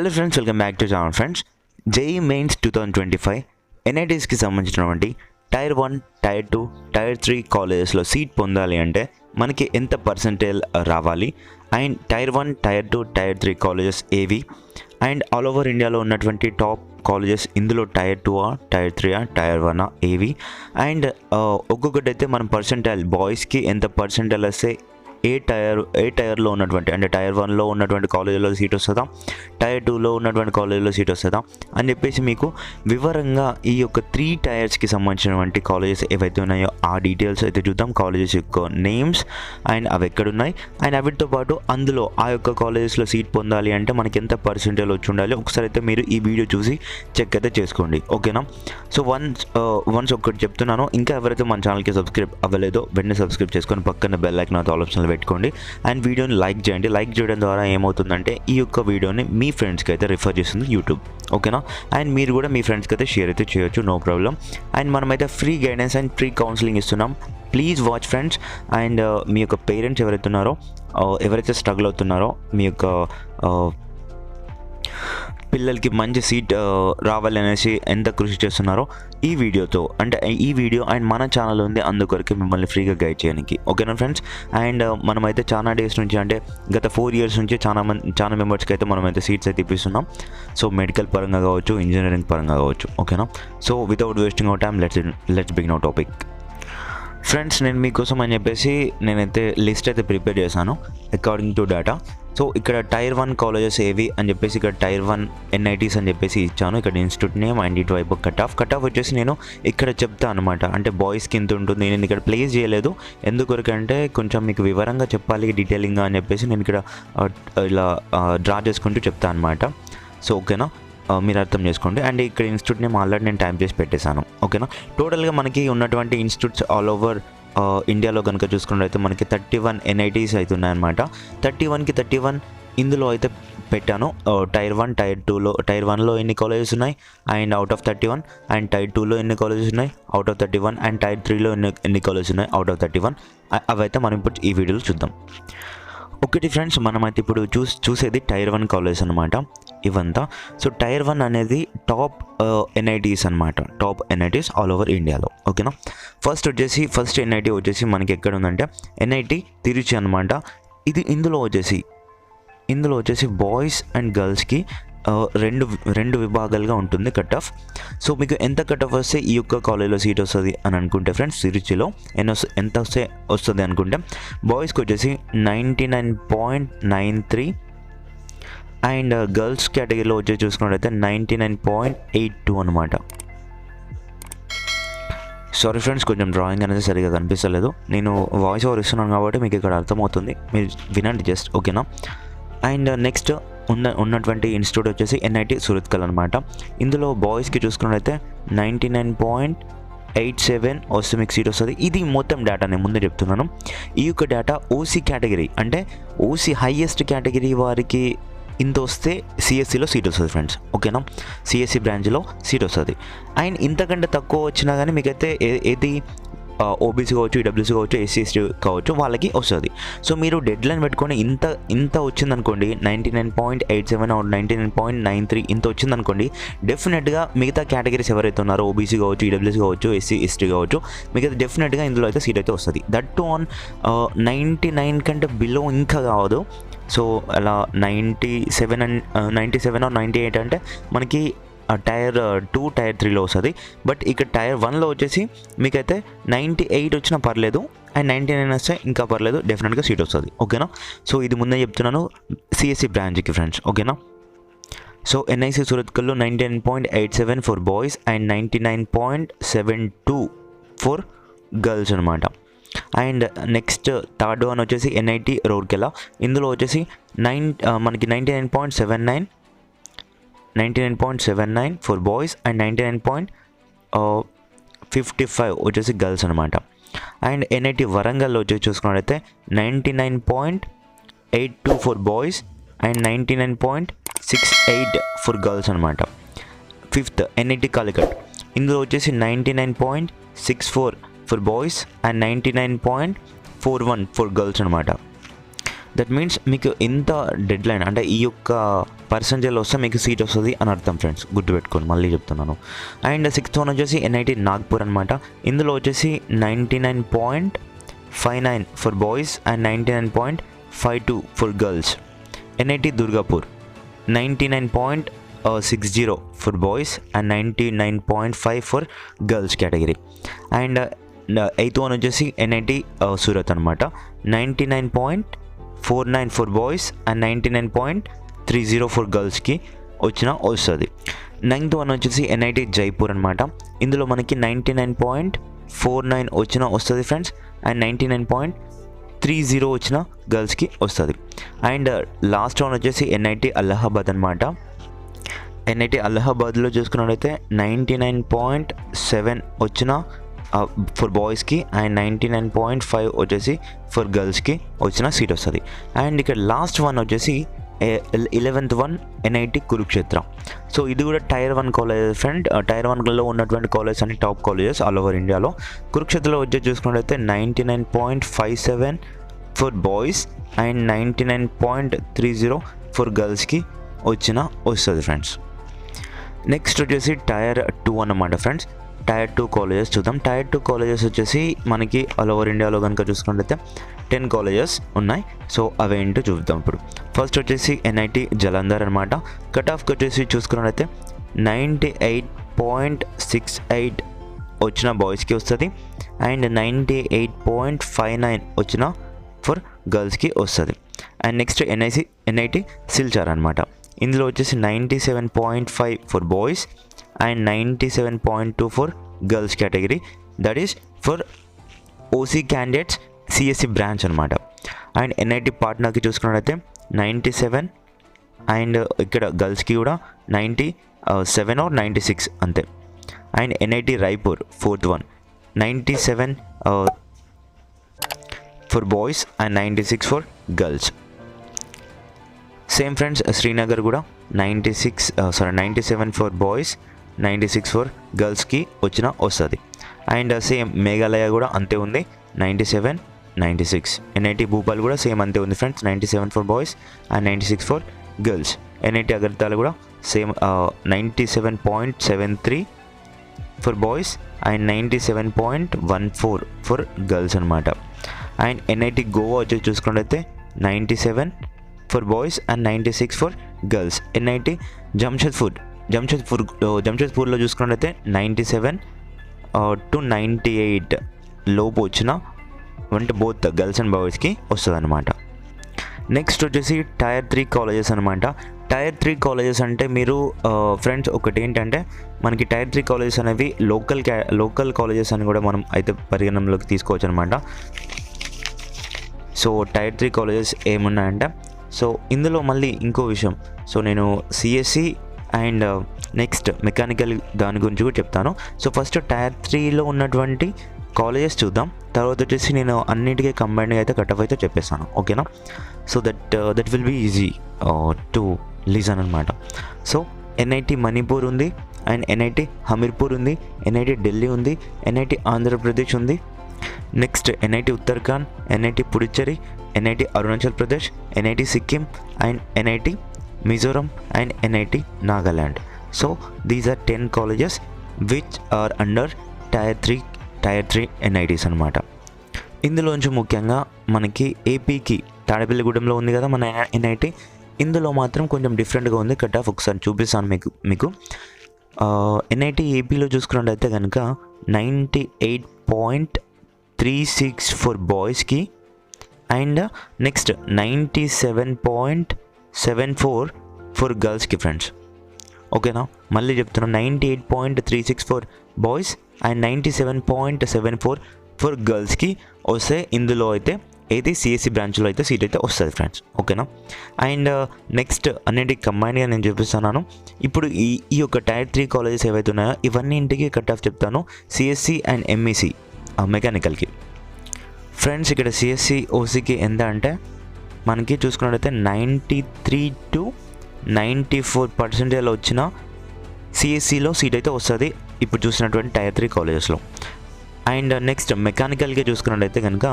Hello friends welcome back to channel friends JEE mains two thousand twenty five ఎన్ఐటీస్కి సంబంధించినటువంటి tier one tier two tier three కాలేజెస్లో seat పొందాలి అంటే మనకి ఎంత percentage రావాలి? And tier one tier two tier three colleges ఏవి? And all over ఇండియాలో ఉన్నటువంటి టాప్ కాలేజెస్ ఇందులో టైర్ టూ ఆ టైర్ త్రీ ఆ టైర్ వన్ ఏవి? అండ్ ఒక్కొక్కటి అయితే మనం పర్సంటైల్ బాయ్స్కి ఎంత పర్సంటైల్ వస్తే ఏ టైర్ ఏ టైర్లో ఉన్నటువంటి అంటే టైర్ వన్లో ఉన్నటువంటి కాలేజీలో సీట్ వస్తుందా? టైర్ టూలో ఉన్నటువంటి కాలేజీలో సీట్ వస్తుందా? అని చెప్పేసి మీకు వివరంగా ఈ యొక్క త్రీ టైర్స్కి సంబంధించినటువంటి కాలేజెస్ ఏవైతే ఉన్నాయో ఆ డీటెయిల్స్ అయితే చూద్దాం. కాలేజెస్ యొక్క నేమ్స్ అండ్ అవి ఎక్కడున్నాయి? అండ్ వీటితో పాటు అందులో ఆ యొక్క కాలేజెస్లో సీట్ పొందాలి అంటే మనకి ఎంత పర్సెంటేజ్ వచ్చి ఉండాలి? ఒకసారి అయితే మీరు ఈ వీడియో చూసి చెక్ అయితే చేసుకోండి. ఓకేనా? సో వన్స్ వన్స్ ఒకటి చెప్తున్నాను. ఇంకా ఎవరైతే మన ఛానల్కి సబ్స్క్రైబ్ అవ్వలేదో వెంటనే సబ్స్క్రైబ్ చేసుకొని పక్కన బెల్ ఐకన్ ఆల్ పెట్టుకోండి. అండ్ వీడియోని లైక్ చేయండి. లైక్ చేయడం ద్వారా ఏమవుతుందంటే ఈ యొక్క వీడియోని మీ ఫ్రెండ్స్కి అయితే రిఫర్ చేస్తుంది యూట్యూబ్ ఓకేనా అండ్ మీరు కూడా మీ ఫ్రెండ్స్కి అయితే షేర్ అయితే చేయొచ్చు. నో ప్రాబ్లం అండ్ మనమైతే free guidance and free counselling ఇస్తున్నాం. ప్లీజ్ వాచ్ ఫ్రెండ్స్ అండ్ మీ యొక్క పేరెంట్స్ ఎవరైతే ఉన్నారో uh, ఎవరైతే స్ట్రగుల్ అవుతున్నారో మీ యొక్క uh, పిల్లలకి మంచి సీట్ రావాలి అనేసి ఎంత కృషి చేస్తున్నారో ఈ వీడియోతో అంటే ఈ వీడియో అండ్ మన ఛానల్ ఉంది అందుకొరకు మిమ్మల్ని ఫ్రీగా గైడ్ చేయడానికి. ఓకేనా ఫ్రెండ్స్? అండ్ మనమైతే చాలా డేస్ నుంచి అంటే గత ఫోర్ ఇయర్స్ నుంచి చాలా మంది చాలా మెంబర్స్కి అయితే మనమైతే సీట్స్ అయితే ఇప్పిస్తున్నాం. సో మెడికల్ పరంగా కావచ్చు ఇంజనీరింగ్ పరంగా కావచ్చు. ఓకేనా? So without wasting out time let's let's begin topic friends నేను మీకోసం అని చెప్పేసి నేనైతే లిస్ట్ అయితే ప్రిపేర్ చేశాను అకార్డింగ్ టు డేటా సో ఇక్కడ టైర్ వన్ కాలేజెస్ ఏవి అని చెప్పేసి ఇక్కడ టైర్ వన్ ఎన్ఐటీస్ అని చెప్పేసి ఇచ్చాను. ఇక్కడ ఇన్స్టిట్యూట్ నేమ్ అండ్ ఇటువైపు కట్ ఆఫ్ కట్ ఆఫ్ వచ్చేసి నేను ఇక్కడ చెప్తా అనమాట అంటే బాయ్స్కి ఇంత ఉంటుంది నేను ఇక్కడ ప్లేస్ చేయలేదు. ఎందుకొరకంటే కొంచెం మీకు వివరంగా చెప్పాలి డీటెయిలింగ్గా అని చెప్పేసి నేను ఇక్కడ ఇలా డ్రా చేసుకుంటూ చెప్తాను అనమాట సో ఓకేనా మీరు అర్థం చేసుకోండి. అండ్ ఇక్కడ ఇన్స్టిట్యూట్ నేమ్ ఆల్రెడీ నేను టైప్ చేసి పెట్టేశాను. ఓకేనా? టోటల్గా మనకి ఉన్నటువంటి ఇన్స్టిట్యూట్స్ ఆల్ ఓవర్ ఇండియాలో కనుక చూసుకున్నట్లయితే మనకి థర్టీ వన్ ఎన్ఐటీస్ అయితే ఉన్నాయన్నమాట. థర్టీ వన్కి థర్టీ వన్ ఇందులో అయితే పెట్టాను. టైర్ వన్ టైర్ టూలో టైర్ వన్లో ఎన్ని కాలేజెస్ ఉన్నాయి? And out of thirty one and tier టూలో ఎన్ని కాలేజెస్ ఉన్నాయి? Out of thirty one and tier త్రీలో ఎన్ని ఎన్ని కాలేజెస్ ఉన్నాయి? Out of thirty one. అవైతే మనం ఇప్పుడు ఈ వీడియోలో చూద్దాం. ఒకటి ఫ్రెండ్స్ మనమైతే ఇప్పుడు చూస్ చూసేది టైర్ వన్ కాలేజ్ అనమాట ఇవంతా. సో టైర్ వన్ అనేది టాప్ ఎన్ఐటీస్ అనమాట టాప్ ఎన్ఐటీస్ ఆల్ ఓవర్ ఇండియాలో. ఓకేనా? ఫస్ట్ వచ్చేసి ఫస్ట్ ఎన్ఐటీ వచ్చేసి మనకి ఎక్కడ ఉందంటే ఎన్ఐటి తిరుచి అనమాట ఇది ఇందులో వచ్చేసి ఇందులో వచ్చేసి బాయ్స్ అండ్ గర్ల్స్కి రెండు రెండు విభాగాలుగా ఉంటుంది కట్ ఆఫ్ సో మీకు ఎంత కట్ ఆఫ్ వస్తే ఈ యొక్క కాలేజ్లో సీట్ వస్తుంది అని అనుకుంటే ఫ్రెండ్స్ తిరుచిలో ఎన్ని వస్తే ఎంత వస్తే వస్తుంది అనుకుంటే బాయ్స్కి వచ్చేసి ninety nine point nine three and girls category వచ్చి చూసుకున్నట్లయితే ninety nine point eight two అనమాట సారీ ఫ్రెండ్స్ కొంచెం డ్రాయింగ్ అనేది సరిగా కనిపిస్తలేదు. నేను వాయిస్ ఓవర్ ఇస్తున్నాను కాబట్టి మీకు ఇక్కడ అర్థమవుతుంది. మీరు వినండి జస్ట్ ఓకేనా అండ్ నెక్స్ట్ ఉన్న ఉన్నటువంటి ఇన్స్టిట్యూట్ వచ్చేసి ఎన్ఐటి సురత్కల్ అనమాట ఇందులో బాయ్స్కి చూసుకున్నట్లయితే ninety nine point eight seven వస్తే మీకు సీట్ వస్తుంది. ఇది మొత్తం డేటా నేను ముందే చెప్తున్నాను. ఈ యొక్క డేటా ఓసీ కేటగిరీ అంటే ఓసీ హైయెస్ట్ కేటగిరీ వారికి ఇంత వస్తే సిఎస్సిలో సీట్ వస్తుంది ఫ్రెండ్స్ ఓకేనా సిఎస్సి బ్రాంచ్లో సీట్ వస్తుంది. అండ్ ఇంతకంటే తక్కువ వచ్చినా కానీ మీకైతే ఏ- ఏది ఓబీసీ కావచ్చు ఈడబ్ల్యూసీ కావచ్చు ఎస్సీ ఎస్టీ కావచ్చు వాళ్ళకి వస్తుంది. సో మీరు డెడ్ లైన్ పెట్టుకొని ఇంత ఇంత వచ్చిందనుకోండి ninety nine point eight seven ninety nine point nine three ఇంత వచ్చిందనుకోండి డెఫినెట్గా మిగతా కేటగిరీస్ ఎవరైతే ఉన్నారో ఓబీసీ కావచ్చు ఈడబ్ల్యూసీ కావచ్చు ఎస్సీ ఎస్టీ కావచ్చు మిగతా డెఫినెట్గా ఇందులో అయితే సీట్ అయితే వస్తుంది. That to on ninety nine కంటే బిలో ఇంకా కావదు సో అలా ninety seven and ninety seven or ninety eight అంటే మనకి టైర్ టూ టైర్ త్రీలో వస్తుంది. బట్ ఇక్కడ టైర్ వన్లో వచ్చేసి మీకైతే నైంటీ ఎయిట్ వచ్చినా పర్లేదు అండ్ నైంటీ నైన్ వస్తే ఇంకా పర్లేదు. డెఫినెట్గా సీట్ వస్తుంది. ఓకేనా సో ఇది ముందే చెప్తున్నాను. సిఎస్సి బ్రాంచ్కి ఫ్రెండ్స్ ఓకేనా so NIC సూరత్కల్లో ninety nine point eight seven for boys and ninety nine point seven two for girls అనమాట అండ్ నెక్స్ట్ థర్డ్ వన్ వచ్చేసి ఎన్ఐటి రోర్కెలా ఇందులో వచ్చేసి నైన్ మనకి ninety nine point seven nine nine point seven nine for boys and ninety nine point uh, fifty five వచ్చేసి girls అనమాట and NIT వరంగల్లో వచ్చేసి చూసుకున్నట్టయితే ninety nine point eight two for boys and ninety nine point six eight for girls అనమాట fifth NIT Calicut. ఇందులో వచ్చేసి ninety nine point six four for boys and ninety nine point four one for girls అనమాట that means మీకు ఇంత dead line అంటే ఈ యొక్క percentage వస్తే మీకు సీట్ వస్తుంది అని అర్థం ఫ్రెండ్స్ గుర్తుపెట్టుకోండి మళ్ళీ చెప్తున్నాను. అండ్ సిక్స్త్ వన్ వచ్చేసి ఎన్ఐటి నాగ్పూర్ అనమాట ఇందులో వచ్చేసి ninety nine point five nine for boys and ninety nine point five two for girls NIT Durgapur ninety nine point six zero for boys and ninety nine point five for girls category and eighth one వచ్చేసి NIT Surat అనమాట ninety nine point four nine for boys and ninety nine point three zero for గర్ల్స్కి వచ్చిన వస్తుంది. Ninth one వచ్చేసి NIT Jaipur అనమాట ఇందులో మనకి ninety nine point four nine వచ్చిన వస్తుంది friends and ninety nine point three zero వచ్చిన గర్ల్స్కి వస్తుంది. అండ్ లాస్ట్ వన్ వచ్చేసి ఎన్ఐటి అలహాబాద్ అనమాట ఎన్ఐటి అలహాబాద్లో చూసుకున్నట్లయితే నైంటీ నైన్ పాయింట్ సెవెన్ వచ్చిన ఫర్ బాయ్స్కి and ninety nine point five వచ్చేసి ఫర్ గర్ల్స్కి వచ్చిన సీట్ వస్తుంది. అండ్ ఇక్కడ లాస్ట్ వన్ వచ్చేసి eleventh one NIT Kurukshetra. So ఇది కూడా tier one college friend tier వన్లో ఉన్నటువంటి కాలేజెస్ అన్ని టాప్ కాలేజెస్ ఆల్ ఓవర్ ఇండియాలో కురుక్షేత్రలో వచ్చి చూసుకున్నట్లయితే ninety nine point five seven for boys and ninety nine point three zero for గర్ల్స్కి వచ్చిన వస్తుంది ఫ్రెండ్స్ నెక్స్ట్ వచ్చేసి టైర్ టూ అన్నమాట ఫ్రెండ్స్ టైర్ టూ కాలేజెస్ చూద్దాం. టైర్ టూ కాలేజెస్ వచ్చేసి మనకి ఆల్ ఓవర్ ఇండియాలో కనుక చూసుకున్నట్లయితే టెన్ కాలేజెస్ ఉన్నాయి. సో అవేంటో చూద్దాం ఇప్పుడు. ఫస్ట్ వచ్చేసి ఎన్ఐటి జలంధర్ అనమాట కట్ ఆఫ్కి వచ్చేసి చూసుకున్నట్లయితే ninety eight point six eight వచ్చిన బాయ్స్కి వస్తుంది. And ninety eight point five nine వచ్చిన ఫర్ గర్ల్స్కి వస్తుంది. And next NIC NIT Silchar అనమాట ఇందులో వచ్చేసి ninety seven point five for boys. And ninety seven point two four girls category that is for OC candidates CSC branch అనమాట and NIT పాట్నాకి చూసుకున్నట్లయితే ninety seven and ఇక్కడ గర్ల్స్కి కూడా ninety seven or ninety six అంతే. And NIT Raipur fourth one ninety seven for boys and ninety six for girls same friends Srinagar కూడా ninety six sorry ninety seven for boys ninety six four గర్ల్స్కి వచ్చిన వస్తుంది. And same Meghalaya కూడా అంతే ఉంది ninety seven ninety six. NIT Bhopal కూడా same అంతే ఉంది friends ninety seven for boys and ninety six for girls. NIT Agartala కూడా same ninety seven point seven three for boys and ninety seven point one four for girls అనమాట and NIT Goa వచ్చి చూసుకుంటే ninety seven for boys and ninety six for girls. NIT Jamshedpur Jamshedpur జంషెద్పూర్లో చూసుకున్నట్లయితే ninety seven to ninety eight లోపు వచ్చిన అంటే both girls and బాయ్స్కి వస్తుంది అనమాట నెక్స్ట్ వచ్చేసి టైర్ త్రీ కాలేజెస్ అనమాట టైర్ త్రీ కాలేజెస్ అంటే మీరు ఫ్రెండ్స్ ఒకటి ఏంటంటే మనకి టైర్ త్రీ కాలేజెస్ అనేవి లోకల్ క్యా లోకల్ కాలేజెస్ అని కూడా మనం అయితే పరిగణనలోకి తీసుకోవచ్చు అనమాట సో టైర్ త్రీ కాలేజెస్ ఏమున్నాయంటే సో ఇందులో మళ్ళీ ఇంకో విషయం. సో నేను సిఎస్సి అండ్ నెక్స్ట్ మెకానికల్ దాని గురించి కూడా చెప్తాను. సో ఫస్ట్ టైర్ త్రీలో ఉన్నటువంటి కాలేజెస్ చూద్దాం. తర్వాత వచ్చేసి నేను అన్నిటికీ కంబైన్డ్గా అయితే కటఫ్ అయితే చెప్పేస్తాను. ఓకేనా so that that will be easy to listen అనమాట సో ఎన్ఐటి మణిపూర్ ఉంది. అండ్ ఎన్ఐటి హమీర్పూర్ ఉంది. ఎన్ఐటి ఢిల్లీ ఉంది. ఎన్ఐటి ఆంధ్రప్రదేశ్ ఉంది. Next NIT Uttarakhand NIT Puducherry NIT Arunachal Pradesh NIT Sikkim and NIT Mizoram and NIT Nagaland so these are ten colleges which are under tier three tier three NITs అనమాట ఇందులోంచి ముఖ్యంగా మనకి ఏపీకి తాడేపల్లిగూడెంలో ఉంది కదా మన ఎన్ఐటి ఇందులో మాత్రం కొంచెం డిఫరెంట్గా ఉంది. కట్ ఆఫ్ ఒకసారి చూపిస్తాను మీకు మీకు. ఎన్ఐటి ఏపీలో చూసుకున్నట్టయితే కనుక ninety eight point three six for బాయ్స్కి and next ninety seven point seven four for గర్ల్స్కి ఫ్రెండ్స్. ఓకేనా మళ్ళీ చెప్తున్నా ninety eight point three six four boys and ninety seven point seven four for గర్ల్స్కి వస్తే ఇందులో అయితే అయితే సిఎస్సి బ్రాంచ్లో అయితే సీట్ అయితే వస్తుంది ఫ్రెండ్స్. ఓకేనా అండ్ uh, నెక్స్ట్ అన్నిటి కంబైన్గా నేను చూపిస్తున్నాను. ఇప్పుడు ఈ ఈ యొక్క టైర్ త్రీ కాలేజెస్ ఏవైతే ఉన్నాయో ఇవన్నీ ఇంటికి కట్ ఆఫ్ చెప్తాను. సిఎస్సి అండ్ ఎంఈసి మెకానికల్కి ఫ్రెండ్స్ ఇక్కడ సిఎస్సి ఓసీకి ఎంత అంటే మనకి చూసుకున్నట్టయితే ninety three to ninety four percentage వచ్చిన సిఎస్సిలో సీట్ అయితే వస్తుంది. ఇప్పుడు చూసినటువంటి టైర్ త్రీ కాలేజెస్లో అండ్ నెక్స్ట్ మెకానికల్గా చూసుకున్నట్టయితే కనుక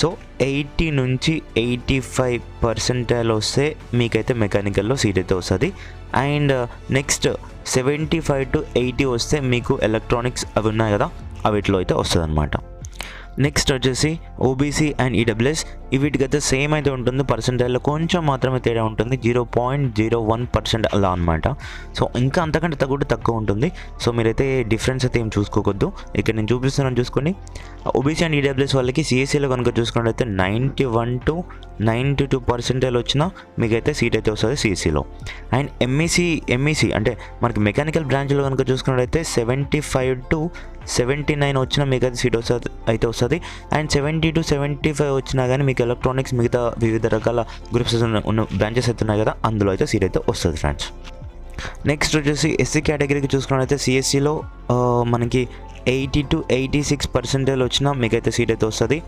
సో ఎయిటీ నుంచి ఎయిటీ ఫైవ్ పర్సెంటైల్ వస్తే మీకైతే మెకానికల్లో సీట్ అయితే వస్తుంది. And next seventy five to eighty వస్తే మీకు ఎలక్ట్రానిక్స్ అవి ఉన్నాయి కదా అవిట్లో అయితే వస్తుంది అనమాట నెక్స్ట్ వచ్చేసి ఓబీసీ అండ్ ఈడబ్ల్యూఎస్ వీటికైతే సేమ్ అయితే ఉంటుంది. పర్సెంటేజ్లో కొంచెం మాత్రమే తేడా ఉంటుంది. Zero point zero one percent అలా అనమాట సో ఇంకా అంతకంటే తగ్గుడు తక్కువ ఉంటుంది. సో మీరైతే డిఫరెన్స్ అయితే ఏం చూసుకోవద్దు ఇక్కడ నేను చూపిస్తున్నాను చూసుకోండి. ఓబీసీ అండ్ ఈడబ్ల్యూఎస్ వాళ్ళకి సిఎస్సీలో కనుక చూసుకున్నట్టయితే ninety one to ninety two percentage వచ్చినా మీకైతే సీట్ అయితే వస్తుంది సిఎస్సీలో అండ్ ఎంఈసీ ఎంఈసీ అంటే మనకి మెకానికల్ బ్రాంచ్లో కనుక చూసుకున్నట్లయితే seventy five to seventy nine వచ్చినా మీకు అయితే సీట్ వస్తుంది అయితే వస్తుంది. And seventy to seventy five వచ్చినా కానీ మీకు ఎలక్ట్రానిక్స్ మిగతా వివిధ రకాల గ్రూప్స్ ఉన్న బ్రాంచెస్ అయితే ఉన్నాయి కదా అందులో అయితే సీట్ అయితే వస్తుంది ఫ్రెండ్స్ నెక్స్ట్ వచ్చేసి ఎస్సీ కేటగిరీకి చూసుకున్నట్లయితే సిఎస్సిలో మనకి eighty to eighty six percentage వచ్చినా మీకైతే సీట్ అయితే వస్తుంది.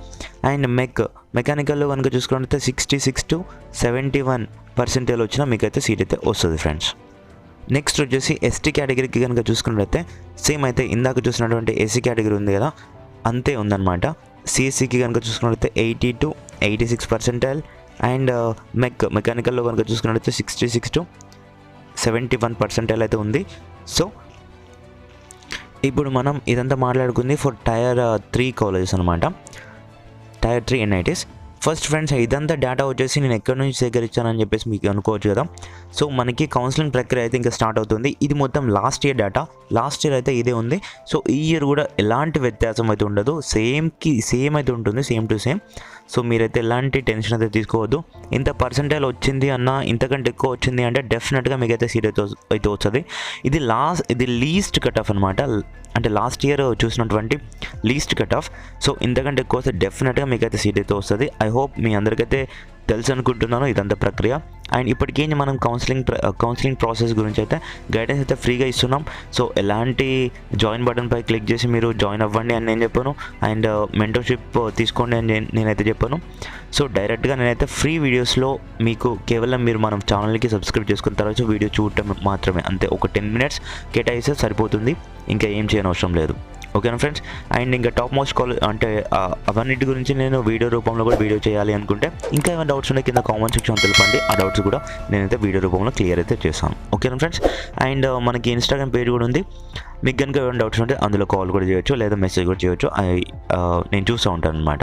అండ్ మెక్ మెకానికల్లో కనుక చూసుకున్నట్లయితే sixty six to seventy one percentage వచ్చినా మీకైతే సీట్ అయితే వస్తుంది ఫ్రెండ్స్ నెక్స్ట్ వచ్చేసి ఎస్టీ కేటగిరీకి కనుక చూసుకున్నట్లయితే సేమ్ అయితే ఇందాక చూసినటువంటి ఎస్సీ కేటగిరీ ఉంది కదా అంతే ఉందన్నమాట. సిఎస్సికి కనుక చూసుకున్నట్లయితే eighty to eighty six percentile and mech మెకానికల్లో కనుక చూసుకున్నట్లయితే sixty six to seventy one percentile అయితే ఉంది. సో ఇప్పుడు మనం ఇదంతా మాట్లాడుకుంది ఫర్ టైర్ త్రీ కాలేజెస్ అనమాట tier three NITs first friends ఇదంతా డేటా వచ్చేసి నేను ఎక్కడి నుంచి సేకరించానని చెప్పేసి మీకు అనుకోవచ్చు కదా. సో మనకి కౌన్సిలింగ్ ప్రక్రియ అయితే ఇంకా స్టార్ట్ అవుతుంది. ఇది మొత్తం last year data last year అయితే ఇదే ఉంది. సో ఈ ఇయర్ కూడా ఎలాంటి వ్యత్యాసం అయితే ఉండదు. సేమ్కి సేమ్ అయితే ఉంటుంది. సేమ్ టు సేమ్ సో మీరైతే ఎలాంటి టెన్షన్ అయితే తీసుకోవద్దు. ఇంత పర్సంటేజ్ వచ్చింది అన్న ఇంతకంటే ఎక్కువ వచ్చింది అంటే డెఫినెట్గా మీకైతే సీట్ అయితే అయితే వస్తుంది. ఇది లాస్ట్ ఇది లీస్ట్ కట్ ఆఫ్ అనమాట అంటే లాస్ట్ ఇయర్ చూసినటువంటి లీస్ట్ కట్ ఆఫ్ సో ఇంతకంటే ఎక్కువ వస్తే డెఫినెట్గా మీకైతే సీట్ అయితే వస్తుంది. ఐ హోప్ మీ అందరికైతే తెలుసు అనుకుంటున్నాను ఇదంతా ప్రక్రియ. అండ్ ఇప్పటికీ మనం కౌన్సిలింగ్ కౌన్సిలింగ్ ప్రాసెస్ గురించి అయితే గైడెన్స్ అయితే ఫ్రీగా ఇస్తున్నాం. సో ఎలాంటి జాయిన్ బటన్ పై క్లిక్ చేసి మీరు జాయిన్ అవ్వండి అని నేను చెప్పాను. అండ్ uh, మెంటర్షిప్ uh, తీసుకోండి అని నేను- నేనైతే చెప్పాను. సో డైరెక్ట్గా నేనైతే ఫ్రీ వీడియోస్లో మీకు కేవలం మీరు మనం ఛానల్కి సబ్స్క్రైబ్ చేసుకున్న తర్వాత వీడియో చూడటం మాత్రమే. అంతే ఒక టెన్ మినిట్స్ కేటాయిస్తే సరిపోతుంది. ఇంకా ఏం చేయనవసరం లేదు. ఓకేనా ఫ్రెండ్స్? అండ్ ఇంకా టాప్ మోస్ట్ కాల్ అంటే అవన్నిటి గురించి నేను వీడియో రూపంలో కూడా వీడియో చేయాలి అనుకుంటే ఇంకా ఏమైనా డౌట్స్ ఉన్నాయి కింద కామెంట్ సెక్షన్ తెలపండి. ఆ డౌట్స్ కూడా నేనైతే వీడియో రూపంలో క్లియర్ అయితే చేస్తాను. ఓకేనా ఫ్రెండ్స్? అండ్ మనకి ఇన్స్టాగ్రామ్ పేజ్ కూడా ఉంది. మీకు కనుక ఏమైనా డౌట్స్ ఉంటే అందులో కాల్ కూడా చేయొచ్చు లేదా మెసేజ్ కూడా చేయొచ్చు. నేను చూస్తూ ఉంటాను అనమాట